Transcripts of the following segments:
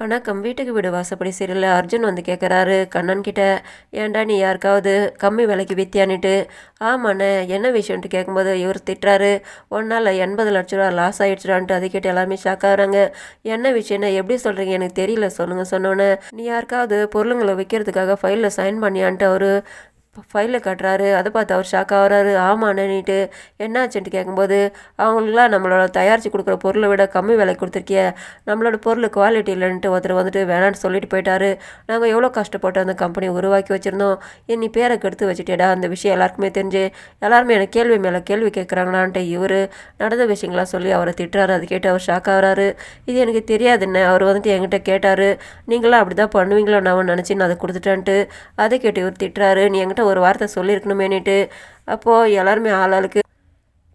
வணக்கம். வீட்டுக்கு வீடு வாசப்படி சீரியலில் அர்ஜுன் வந்து கேட்குறாரு கண்ணன் கிட்டே ஏன்டா நீ யாருக்காவது கம்மி விலைக்கு வித்தியானிட்டு ஆமாண்ணே என்ன விஷயம்ட்டு கேட்கும்போது இவர் திட்டுறாரு. ஒன்றால் எண்பது லட்ச ரூபா லாஸ் ஆகிடுச்சுடான்ட்டு அதை கேட்டு எல்லாமே ஷாக் ஆகுறாங்க. என்ன விஷயம்னா எப்படி சொல்கிறீங்க எனக்கு தெரியல. சொல்லுங்கள் சொன்னோன்னே நீ யாருக்காவது பொருளுங்களை விற்கிறதுக்காக ஃபைலில் சைன் பண்ணியான்ட்டு அவர் ஃபைலில் கட்டுறாரு. அதை பார்த்து அவர் ஷாக் ஆகிறாரு. ஆமாண்ணேன்னுட்டு என்னாச்சுன்ட்டு கேட்கும்போது அவங்களுக்குலாம் நம்மளோட தயாரித்து கொடுக்குற பொருளை விட கம்மி விலை கொடுத்துருக்கிய. நம்மளோட பொருள் குவாலிட்டி இல்லைன்ட்டு ஒருத்தர் வந்துட்டு வேணான்னு சொல்லிட்டு போயிட்டாரு. நாங்கள் எவ்வளோ கஷ்டப்பட்டு அந்த கம்பெனி உருவாக்கி வச்சுருந்தோம். ஏன் நீ பேரை கெடுத்து வச்சுட்டேடா அந்த விஷயம் எல்லாருக்குமே தெரிஞ்சு எல்லாருமே எனக்கு கேள்வி மேலே கேள்வி கேட்குறாங்களான்ட்டு இவர் நடந்த விஷயங்களாம் சொல்லி அவரை திட்டுறாரு. அது கேட்டு அவர் ஷாக் ஆகிறாரு. இது எனக்கு தெரியாதுன்னு அவர் வந்துட்டு என்கிட்ட கேட்டார். நீங்களாம் அப்படி தான் பண்ணுவீங்களோ நான் நினச்சி நான் அதை கொடுத்துட்டேன்ட்டு அதை கேட்டு இவர் திட்டுறாரு. நீ என்கிட்ட ஒரு வார்த்தை சொல்லியிருக்கணுமேனுட்டு அப்போது எல்லாருமே ஆளாளுக்கு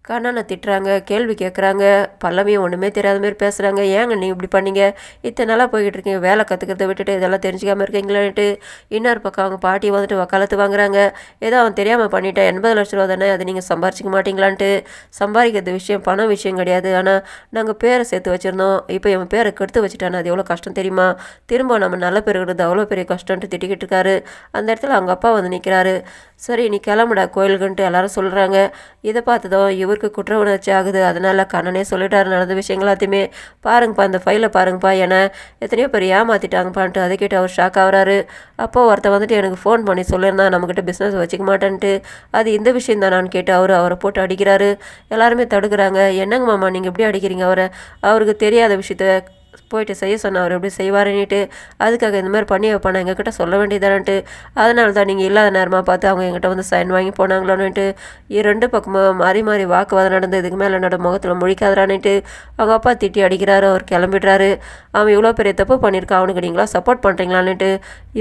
கண்ணனை திட்டுறாங்க கேள்வி கேட்குறாங்க பல்லவியும் ஒன்றுமே தெரியாத மாதிரி பேசுகிறாங்க ஏங்க நீ இப்படி பண்ணீங்க? இத்தனை நாளாக போய்கிட்டு இருக்கீங்க வேலை கற்றுக்கிறத விட்டுட்டு இதெல்லாம் தெரிஞ்சுக்காமல் இருக்கீங்களான்ட்டு. இன்னொரு பக்கம் அவங்க பாட்டி வந்துட்டு வக்காலத்து வாங்குறாங்க. ஏதோ அவன் தெரியாமல் பண்ணிட்டேன் எண்பது லட்ச ரூபா தானே அதை நீங்கள் சம்பாரிச்சிக்க மாட்டீங்களான்ட்டு. சம்பாதிக்கிறது விஷயம் பணம் விஷயம் கிடையாது. ஆனால் நாங்கள் பேரை சேர்த்து வச்சுருந்தோம். இப்போ என் பேரை கெடுத்து வச்சுட்டானே அது எவ்வளோ கஷ்டம் தெரியுமா? திரும்ப நம்ம நல்ல பேர் அவ்வளோ பெரிய கஷ்டம்ட்டு திட்டிக்கிட்டு இருக்காரு. அந்த இடத்துல அவங்க அப்பா வந்து நிற்கிறாரு சரி நீ கிளம்புடா கோயிலுக்குன்ட்டு எல்லாரும் சொல்கிறாங்க இதை பார்த்ததும் இவருக்கு குற்ற உணர்ச்சி ஆகுது அதனால் கண்ணனே சொல்லிட்டாரு நடந்த விஷயங்கள் எல்லாத்தையுமே பாருங்கப்பா அந்த ஃபைலை பாருங்கப்பா ஏன்னா எத்தனையோ பேர் ஏமாற்றிட்டாங்கப்பான்ட்டு அதை கேட்டு அவர் ஷாக் ஆகிறாரு. அப்போ ஒருத்தர் வந்துட்டு எனக்கு ஃபோன் பண்ணி சொல்லியிருந்தான் நம்மக்கிட்ட பிஸ்னஸ் வச்சுக்க மாட்டேன்ட்டு. அது இந்த விஷயம் தானான்னு கேட்டு அவர் அவரை போட்டு அடிக்கிறாரு. எல்லாருமே தடுக்கிறாங்க. என்னங்க மாமா நீங்கள் எப்படி அடிக்கிறீங்க அவரை? அவருக்கு தெரியாத விஷயத்த போயிட்டு செய்ய சொன்ன அவர் எப்படி செய்வாருன்னுட்டு அதுக்காக இந்த மாதிரி பண்ணி வைப்பானா. எங்ககிட்ட சொல்ல வேண்டியதானன்ட்டு அதனால தான் நீங்கள் இல்லாத நேரமாக பார்த்து அவங்க எங்கிட்ட வந்து சைன் வாங்கி போனாங்களான்னுட்டு ரெண்டு பக்கமும் மாறி மாறி வாக்குவாதம் நடந்து இதுக்கு மேலே நட முகத்தில் முழிக்காதரான்னுட்டு அவங்க அப்பா திட்டி அடிக்கிறாரு. அவர் கிளம்பிடுறாரு. அவன் இவ்வளோ பெரிய தப்பு பண்ணியிருக்கான் அவனுக்கு நீங்களா சப்போர்ட் பண்ணுறீங்களான்னுட்டு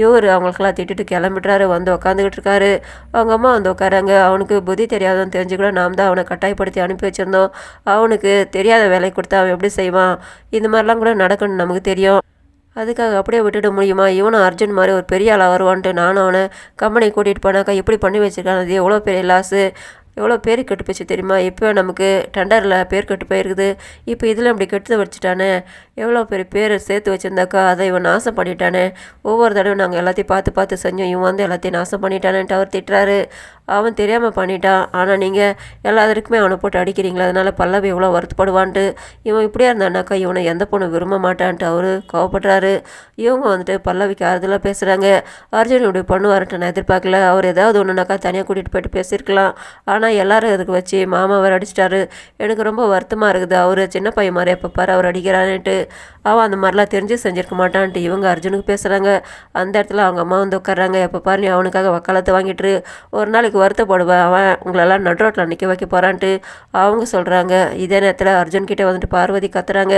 இவர் அவங்களுக்கெல்லாம் திட்டிட்டு கிளம்பிடுறாரு. வந்து உக்காந்துக்கிட்டு இருக்காரு. அவங்க அம்மா வந்து உட்காராங்க அவனுக்கு புத்தி தெரியாதுன்னு தெரிஞ்சுக்கூட நாம் தான் அவனை கட்டாயப்படுத்தி அனுப்பி வச்சுருந்தோம். அவனுக்கு தெரியாத வேலை கொடுத்தா அவன் எப்படி செய்வான்? இந்த மாதிரிலாம் கூட நடக்கும்னு நமக்கு தெரியும். அதுக்காக அப்படியே விட்டுட முடியுமா? இவனும் அர்ஜுன் மாதிரி ஒரு பெரிய ஆளாக வருவான்ட்டு நானும் அவனை கம்பெனி கூட்டிகிட்டு போனாக்கா எப்படி பண்ணி வச்சுருக்கான் அது எவ்வளோ பெரிய லாஸு எவ்வளோ பேர் கெட்டு போச்சு தெரியுமா? இப்போ நமக்கு டெண்டரில் பேர் கெட்டு போயிருக்குது. இப்போ இதில் அப்படி கெட்டு வச்சுட்டானே எவ்வளோ பெரிய பேர் சேர்த்து வச்சுருந்தாக்கா அதை இவன் நாசம் பண்ணிட்டானே. ஒவ்வொரு தடவை நாங்கள் எல்லாத்தையும் பார்த்து பார்த்து செஞ்சோம். இவன் வந்து எல்லாத்தையும் நாசம் பண்ணிட்டானேன்ட்டு அவர் திட்டுறாரு. அவன் தெரியாமல் பண்ணிட்டான். ஆனால் நீங்கள் எல்லாத்துக்குமே அவனை போட்டு அடிக்கிறீங்களா? அதனால் பல்லவி இவ்வளோ வருத்தப்படுவான்ட்டு. இவன் இப்படியா இருந்தானாக்கா இவனை எந்த பொண்ணு விரும்ப மாட்டான்ட்டு அவர் கோவப்படுறாரு. இவங்க வந்துட்டு பல்லவிக்கு ஆறுதலாக பேசுகிறாங்க அர்ஜுன் இப்படி பண்ணுவார்ன்ட்டு நான் எதிர்பார்க்கல. அவர் ஏதாவது ஒன்றுனாக்கா தனியாக கூட்டிகிட்டு போயிட்டு பேசியிருக்கலாம் ஆனால் எல்லாரும் அதுக்கு வச்சு மாமா அவர் அடிச்சிட்டாரு. எனக்கு ரொம்ப வருத்தமாக இருக்குது. அவர் சின்ன பையன் மாதிரி எப்போ பாரு அவர் அடிக்கிறான்ட்டு அவன் அந்த மாதிரிலாம் தெரிஞ்சு செஞ்சிருக்க மாட்டான்ட்டு இவங்க அர்ஜுனுக்கு பேசுகிறாங்க அந்த இடத்துல அவங்க அம்மா வந்து உட்காராங்க எப்போ பாரு நீ அவனுக்காக வக்காலத்தை வாங்கிட்டு ஒரு நாளைக்கு வருத்தப்படுவேன் அவன் உங்களெல்லாம் நடுரோட்டில் நிற்க வைக்க போகிறான்ட்டு அவங்க சொல்கிறாங்க இதே நேரத்தில் அர்ஜுன் கிட்டே வந்துட்டு பார்வதி கத்துறாங்க.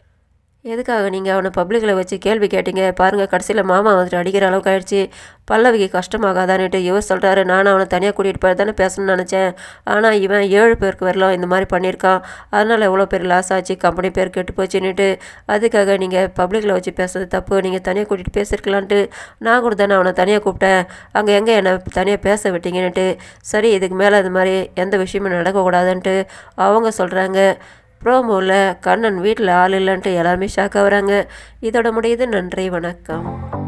எதுக்காக நீங்கள் அவனை பப்ளிக்கில் வச்சு கேள்வி கேட்டீங்க? பாருங்கள் கடைசியில் மாமா வந்துட்டு அடிக்கிற அளவுக்கு ஆயிடுச்சு. பல்லவிக்கு கஷ்டமாகாதான்னுட்டு இவர் சொல்கிறாரு நானும் அவனை தனியாக கூட்டிகிட்டு போய் தானே பேசணும்னு நினச்சேன். ஆனால் இவன் ஏழு பேருக்கு வரலாம் இந்த மாதிரி பண்ணியிருக்கான். அதனால் எவ்வளோ பேர் லாஸ் ஆச்சு கம்பெனி பேர் கெட்டு போச்சுன்னுட்டு. அதுக்காக நீங்கள் பப்ளிக்கில் வச்சு பேசுறது தப்பு. நீங்கள் தனியாக கூட்டிகிட்டு பேசியிருக்கலான்ட்டு நான் கூட தானே அவனை தனியாக கூப்பிட்டேன். அங்கே எங்கே என்னை தனியாக பேச விட்டீங்கன்னுட்டு. சரி இதுக்கு மேலே இது மாதிரி எந்த விஷயமும் நடக்கக்கூடாதுன்ட்டு அவங்க சொல்கிறாங்க ப்ரோமோவில் கண்ணன் வீட்டில் ஆள் இல்லைன்ட்டு எல்லாருமே ஷாக் ஆகுறாங்க இதோட முடியுது. நன்றி. வணக்கம்.